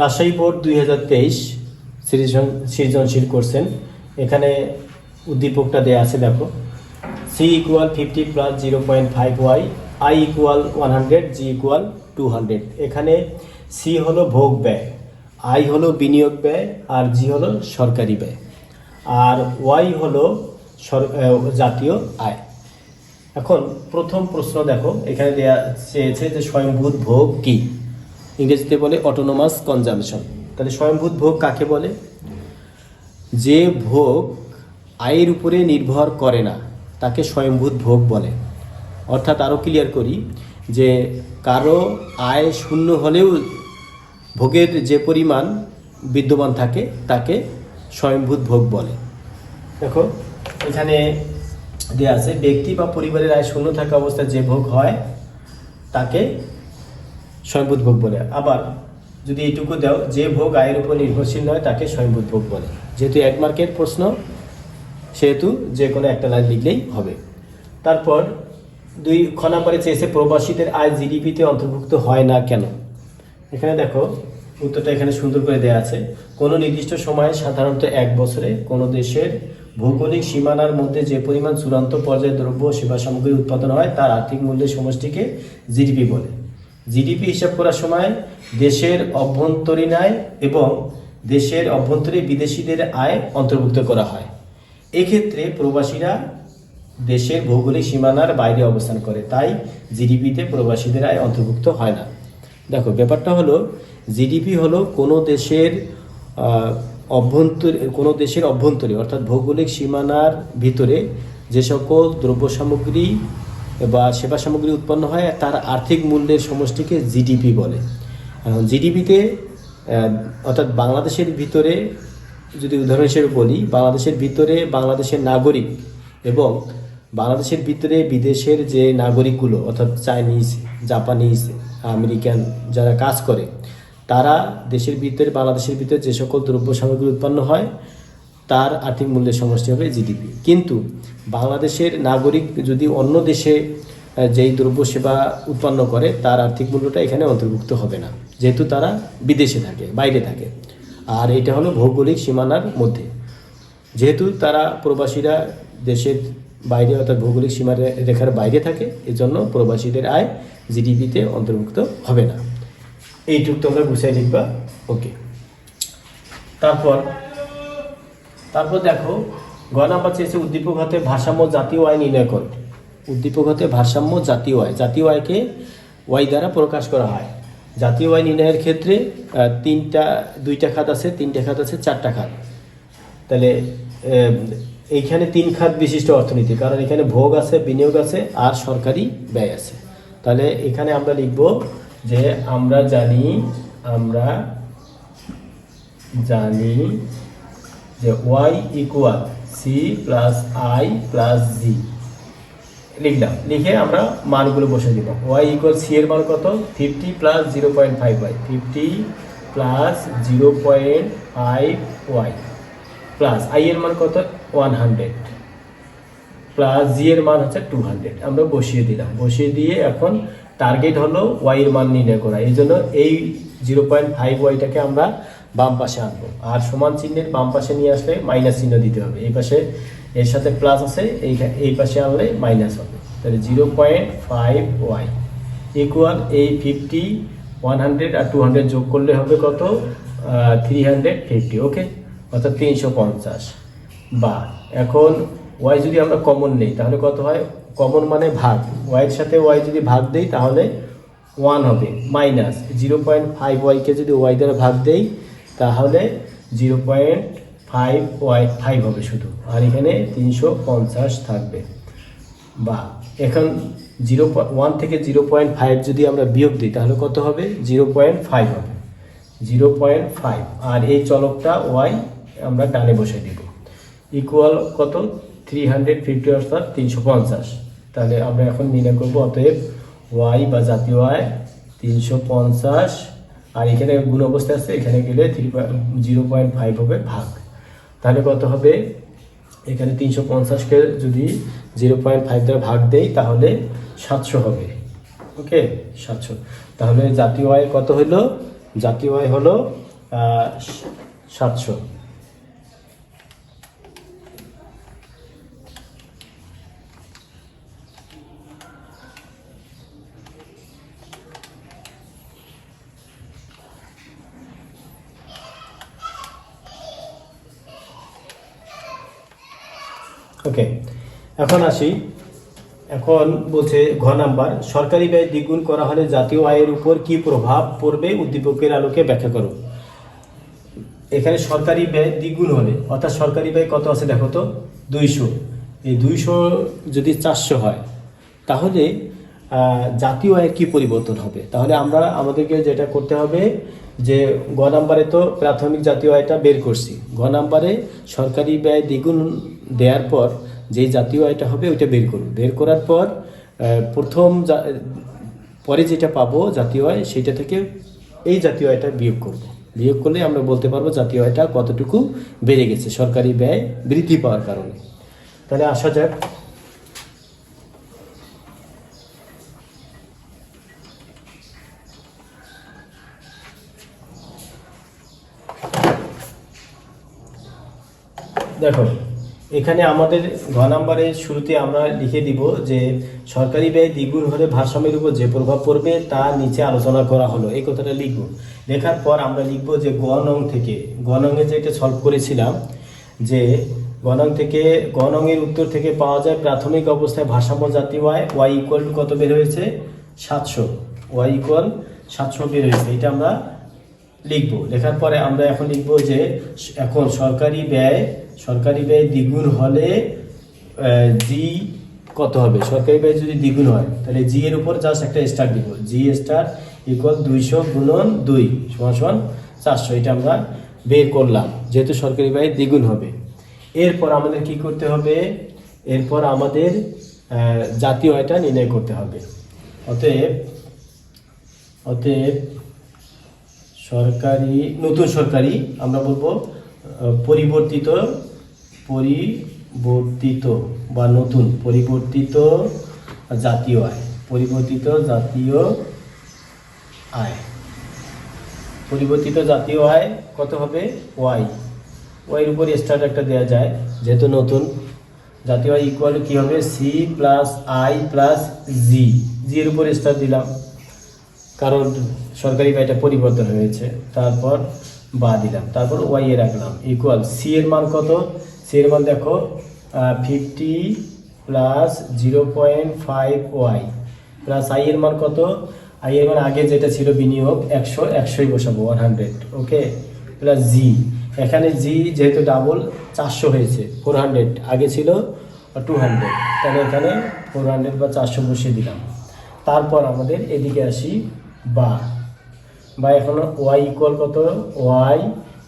Rajshahi board দুই হাজার তেইশ সৃজন, সৃজনশীল করছেন। এখানে উদ্দীপকটা দেয়া আছে, দেখো। C equal fifty plus zero point five Y I equal one hundred G equal two hundred এখানে সি হলো ভোগ ব্যয় আই হলো বিনিয়োগ ব্যয়, আর জি হলো সরকারি ব্যয়। আর ওয়াই হলো জাতীয় আয়। এখন প্রথম প্রশ্ন দেখো, এখানে দেয়া চেয়েছে যে স্বয়ংভূত ভোগ কি? ইংরেজিতে বলে অটোনোমাস কনজামশন তাহলে স্বয়ংভূত ভোগ কাকে বলে? যে ভোগ আয়ের উপরে নির্ভর করে না, তাকে স্বয়ংভূত ভোগ বলে। অর্থাৎ আরও ক্লিয়ার করি যে কারও আয় শূন্য হলেও ভোগের যে পরিমাণ বিদ্যমান থাকে, তাকে স্বয়ংভূত ভোগ বলে। দেখো, এখানে দেওয়া আছে, ব্যক্তি বা পরিবারের আয় শূন্য থাকা অবস্থায় যে ভোগ হয়, তাকে স্বয়ংভূত ভোগ বলে। আবার যদি এইটুকু দাও, যে ভোগ আয়ের উপর নির্ভরশীল নয়, তাকে স্বয়ংভূত ভোগ বলে। যেহেতু এক মার্কের প্রশ্ন, সেহেতু যে কোনো একটা লাইন লিখলেই হবে। তারপর দুই, খ নাম্বারে চেয়েছে, প্রবাসীদের আয় জিডিপিতে অন্তর্ভুক্ত হয় না কেন? এখানে দেখো, উত্তরটা এখানে সুন্দর করে দেওয়া আছে। কোনো নির্দিষ্ট সময়ে সাধারণত এক বছরে কোনো দেশের ভৌগোলিক সীমানার মধ্যে যে পরিমাণ চূড়ান্ত পর্যায়ে দ্রব্য সেবা সামগ্রী উৎপাদন হয়, তার আর্থিক মূল্যের সমষ্টিকে জিডিপি বলে। জিডিপি হিসাব করার সময় দেশের অভ্যন্তরীণ আয় এবং দেশের অভ্যন্তরীণ বিদেশিদের আয় অন্তর্ভুক্ত করা হয়। এক্ষেত্রে প্রবাসীরা দেশের ভৌগোলিক সীমানার বাইরে অবস্থান করে, তাই জিডিপিতে প্রবাসীদের আয় অন্তর্ভুক্ত হয় না। দেখো, ব্যাপারটা হলো, জিডিপি হলো কোনো দেশের অভ্যন্তর, কোনো দেশের অভ্যন্তরে, অর্থাৎ ভৌগোলিক সীমানার ভিতরে যে সকল দ্রব্য সামগ্রী বা সেবা সামগ্রী উৎপন্ন হয়, তার আর্থিক মূল্যের সমষ্টিকে জিডিপি বলে। জিডিপিতে অর্থাৎ বাংলাদেশের ভিতরে, যদি উদাহরণ হিসেবে বলি, বাংলাদেশের ভিতরে বাংলাদেশের নাগরিক এবং বাংলাদেশের ভিতরে বিদেশের যে নাগরিকগুলো, অর্থাৎ চাইনিজ, জাপানিজ, আমেরিকান যারা কাজ করে, তারা দেশের ভিতরে, বাংলাদেশের ভিতরে যে সকল দ্রব্য সামগ্রী উৎপন্ন হয় তার আর্থিক মূল্যের সমষ্টি হবে জিডিপি কিন্তু বাংলাদেশের নাগরিক যদি অন্য দেশে যেই দ্রব্য সেবা উৎপন্ন করে, তার আর্থিক মূল্যটা এখানে অন্তর্ভুক্ত হবে না। যেহেতু তারা বিদেশে থাকে, বাইরে থাকে। আর এটা হলো ভৌগোলিক সীমানার মধ্যে। যেহেতু তারা প্রবাসীরা দেশের বাইরে, অর্থাৎ ভৌগোলিক সীমা রেখার বাইরে থাকে, এজন্য প্রবাসীদের আয় জিডিপিতে অন্তর্ভুক্ত হবে না। এইটুক তোমরা গুছিয়ে লিখবা। ওকে তারপর তারপর দেখো গ নাম্বার চেয়েছে উদ্দীপক হতে ভারসাম্য জাতীয় আয় নির্ণয় করো উদ্দীপক হতে ভারসাম্য জাতীয় আয়, জাতীয় আয়কে ওয়াই দ্বারা প্রকাশ করা হয়। জাতীয় আয় নির্ণয়ের ক্ষেত্রে তিনটা, দুইটা খাত আছে, তিনটা খাত আছে, চারটা খাত। তাহলে এইখানে তিন খাত বিশিষ্ট অর্থনীতি, কারণ এখানে ভোগ আছে, বিনিয়োগ আছে, আর সরকারি ব্যয় আছে। তাহলে এখানে আমরা লিখব যে আমরা জানি আমরা জানি যে Y equal C plus I plus G লিখলাম, লিখে আমরা মানগুলো বসে দিব। ওয়াই ইকুয়াল সি এর মান কত? Fifty plus zero point five Y fifty plus zero point five Y plus I এর মান কত? ওয়ান হান্ড্রেড প্লাস জি এর মান হচ্ছে টু হান্ড্রেড আমরা বসিয়ে দিলাম। বসিয়ে দিয়ে এখন টার্গেট হলো ওয়াই এর মান নির্ণয় করা। এই জন্য এই জিরো পয়েন্ট ফাইভ ওয়াইটাকে আমরা বাম পাশে আনব। আর সমান চিহ্নের বাম পাশে নিয়ে আসলে মাইনাস চিহ্ন দিতে হবে। এই পাশে, এর সাথে প্লাস আছে, এই এই পাশে আনলে মাইনাস হবে। তাহলে zero point five Y equal এই ফিফটি ওয়ান হান্ড্রেড আর টু হান্ড্রেড যোগ করলে হবে কত? থ্রি হান্ড্রেড ফিফটি ওকে অর্থাৎ তিনশো পঞ্চাশ। বা এখন ওয়াই যদি আমরা কমন নেই, তাহলে কত হয়? কমন মানে ভাগ। ওয়াইয়ের সাথে ওয়াই যদি ভাগ দেই, তাহলে ওয়ান হবে মাইনাস জিরো পয়েন্ট ফাইভ ওয়াইকে যদি ওয়াই দ্বারা ভাগ দেই তাহলে zero point five Y, five হবে শুধু। আর এখানে তিনশো পঞ্চাশ থাকবে। বা এখন জিরো ওয়ান থেকে জিরো পয়েন্ট ফাইভ যদি আমরা বিয়োগ দিই, তাহলে কত হবে? জিরো পয়েন্ট ফাইভ হবে। Zero point five. আর এই চলকটা ওয়াই আমরা ডানে বসে দিব। ইকুয়াল কত? থ্রি হান্ড্রেড ফিফটি অর্থাৎ তিনশো পঞ্চাশ। তাহলে আমরা এখন নির্ণয় করব, অতএব ওয়াই বা জাতীয় আয় তিনশো পঞ্চাশ আর এখানে গুণ অবস্থা আছে, এখানে গেলে থ্রি জিরো পয়েন্ট ফাইভ হবে ভাগ। তাহলে কত হবে? এখানে তিনশো পঞ্চাশকে যদি জিরো পয়েন্ট ফাইভ দ্বারা ভাগ দেই, তাহলে সাতশো হবে। ওকে? সাতশো। তাহলে জাতীয় আয় কত হলো? জাতীয় আয় হলো সাতশো। ওকে, এখন আসি। এখন বলছে ঘ নাম্বার, সরকারি ব্যয় দ্বিগুণ করা হলে জাতীয় আয়ের উপর কি প্রভাব পড়বে? উদ্দীপকের আলোকে ব্যাখ্যা করো। এখানে সরকারি ব্যয় দ্বিগুণ হলে, অর্থাৎ সরকারি ব্যয় কত আছে দেখো তো? দুইশো। এই দুইশো যদি চারশো হয়, তাহলে জাতীয় আয়ের কি পরিবর্তন হবে? তাহলে আমরা, আমাদেরকে যেটা করতে হবে, যে গ নাম্বারে তো প্রাথমিক জাতীয় আয়টা বের করছি। ঘ নাম্বারে সরকারি ব্যয় দ্বিগুণ দেওয়ার পর যেই জাতীয় আয়টা হবে ওইটা বের করব বের করার পর প্রথম পরে যেটা পাবো জাতীয় আয়, সেটা থেকে এই জাতীয় আয়টা বিয়োগ করব। বিয়োগ করলে আমরা বলতে পারব জাতীয় আয়টা কতটুকু বেড়ে গেছে, সরকারি ব্যয় বৃদ্ধি পাওয়ার কারণে। তাহলে আসা যাক। দেখো এখানে আমাদের ঘ নাম্বারের শুরুতে আমরা লিখে দিব যে সরকারি ব্যয় দ্বিগুণ হলে ভারসাম্যের উপর যে প্রভাব পড়বে তা নিচে আলোচনা করা হলো। এই কথাটা লিখব। লেখার পর আমরা লিখব যে গ নং থেকে গ নংয়ে যেটা সলভ করেছিলাম, যে গ নং থেকে গ নংয়ের উত্তর থেকে পাওয়া যায় প্রাথমিক অবস্থায় ভারসাম্য জাতীয় আয় ওয়াই ইকুয়াল টু কত বের হয়েছে? সাতশো। ওয়াই ইকুয়াল সাতশো বের হয়েছে। এটা আমরা লিখব। লেখার পরে আমরা এখন লিখব যে এখন সরকারি ব্যয় সরকারি ব্যয় দ্বিগুণ হলে জি কত হবে? সরকারি ব্যয় যদি দ্বিগুণ হয়, তাহলে জি এর উপর জাস্ট একটা স্টার দিব। জি স্টার ইকুয়াল দুইশো গুণন দুই সমান সমান চারশো। এটা আমরা বের করলাম, যেহেতু সরকারি ব্যয় দ্বিগুণ হবে। এরপর আমাদের কি করতে হবে? এরপর আমাদের জাতীয় আয়টা নির্ণয় করতে হবে। অতএব অতএব সরকারি, নতুন সরকারি আমরা বলব পরিবর্তিত পরিবর্তিত বা নতুন, পরিবর্তিত জাতীয় আয়, পরিবর্তিত জাতীয় আয়। পরিবর্তিত জাতীয় আয় কত হবে? ওয়াই। ওয়াইয়ের উপর স্টার্ট একটা দেওয়া যায়, যেহেতু নতুন, জাতীয় আয় ইকুয়াল কি হবে? C plus I plus G G এর উপর স্টার দিলাম, কারণ সরকারি ব্যয়টা পরিবর্তন হয়েছে, তারপর বা দিলাম, তারপর ওয়াই এ রাখলাম ইকুয়াল সি এর মান কত? এর মান দেখো fifty plus zero point five Y plus I এর মান কত? আই এর মান আগে যেটা ছিল বিনিয়োগ, একশো, একশোই বসাবো one hundred okay plus G এখানে জি যেহেতু ডাবল চারশো হয়েছে ফোর হান্ড্রেড আগে ছিল টু হান্ড্রেড তাহলে এখানে ফোর হান্ড্রেড বা চারশো বসিয়ে দিলাম। তারপর আমাদের এদিকে আসি বা বা এখন ওয়াই ইকুয়াল কত? ওয়াই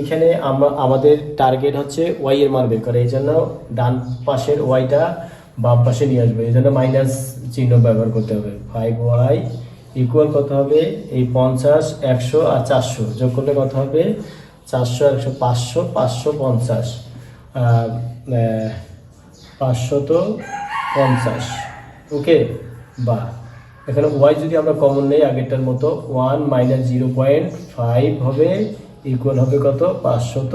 এখানে আমরা, আমাদের টার্গেট হচ্ছে ওয়াই এর মান বের করা। এই জন্য ডান পাশের ওয়াইটা বাম পাশে নিয়ে আসবে। এই জন্য মাইনাস চিহ্ন ব্যবহার করতে হবে। ফাইভ ওয়াই ইকুয়াল কত হবে? এই পঞ্চাশ, একশো আর চারশো। যোগ করলে কত হবে? চারশো, একশো, পাঁচশো পাঁচশো পঞ্চাশ। পাঁচশো তো পঞ্চাশ। ওকে বা, এখানে ওয়াই যদি আমরা কমন নেই, আগেরটার মতো one minus zero point five হবে। ইকুয়াল হবে কত? পাঁচশত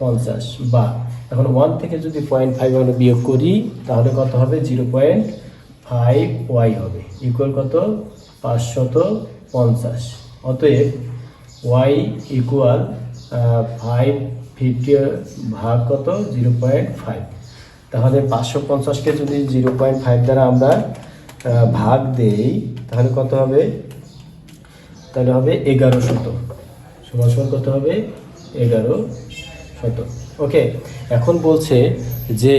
পঞ্চাশ। বা, এখন ওয়ান থেকে যদি পয়েন্ট ফাইভ আমরা বিয়োগ করি, তাহলে কত হবে? জিরো পয়েন্ট ফাইভ ওয়াই হবে। ইকুয়াল কত? পাঁচশত পঞ্চাশ। অতএব ওয়াই ইকুয়াল ফাইভ ফিফটি ভাগ কত? জিরো পয়েন্ট ফাইভ তাহলে পাঁচশো পঞ্চাশকে যদি জিরো পয়েন্ট ফাইভ দ্বারা আমরা ভাগ দেই, তাহলে কত হবে? তাহলে হবে এগারো শত সমান সমান কত হবে, এগারো শত। ওকে এখন বলছে যে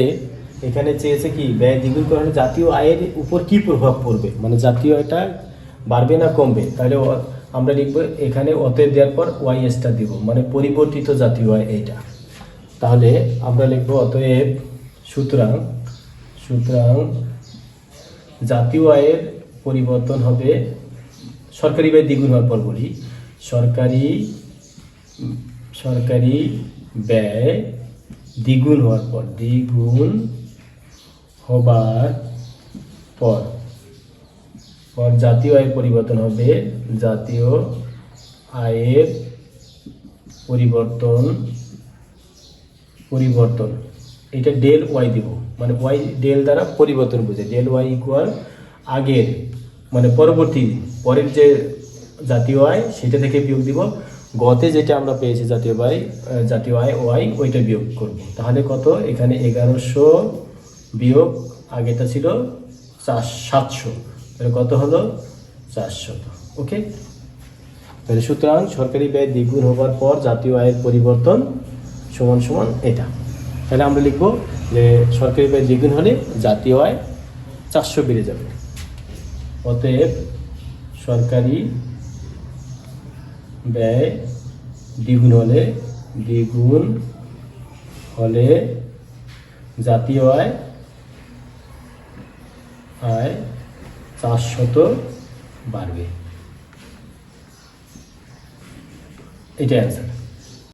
এখানে চেয়েছে কি, ব্যয় দ্বিগুণ করা জাতীয় আয়ের উপর কি প্রভাব পড়বে? মানে জাতীয় আয়টা বাড়বে না কমবে? তাহলে আমরা লিখব এখানে অতএব দেওয়ার পর ওয়াই এসটা দিব মানে পরিবর্তিত জাতীয় আয় এইটা তাহলে আমরা লিখব অতএব সুতরাং সুতরাং জাতীয় আয়ের পরিবর্তন হবে, সরকারি ব্যয় দ্বিগুণ হওয়ার পর বলি সরকারি সরকারি ব্যয় দ্বিগুণ হওয়ার পর, দ্বিগুণ হবার পর পর জাতীয় আয়ের পরিবর্তন হবে, জাতীয় আয়ের পরিবর্তন পরিবর্তন। এটা ডেল ওয়াই দিব মানে ওয়াই ডেল দ্বারা পরিবর্তন বোঝে ডেল ওয়াই ইকুয়াল আগের মানে পরবর্তী, পরের যে জাতীয় আয়, সেটা থেকে বিয়োগ দিব। গতে যেটা আমরা পেয়েছি জাতীয় আয় জাতীয় আয় ওয়াই ওইটা বিয়োগ করব। তাহলে কত? এখানে এগারোশো বিয়োগ আগেটা ছিল চার, সাতশো। তাহলে কত হলো? চারশো। ওকে? তাহলে সুতরাং সরকারি ব্যয় দ্বিগুণ হবার পর জাতীয় আয়ের পরিবর্তন সমান সমান এটা। তাহলে আমরা লিখব যে সরকারি ব্যয় দ্বিগুণ হলে জাতীয় আয় চারশো বেড়ে যাবে। অতএব সরকারি ব্যয় দ্বিগুণ হলে দ্বিগুণ হলে জাতীয় আয় আয় চার শত বাড়বে। এটাই অ্যান্সার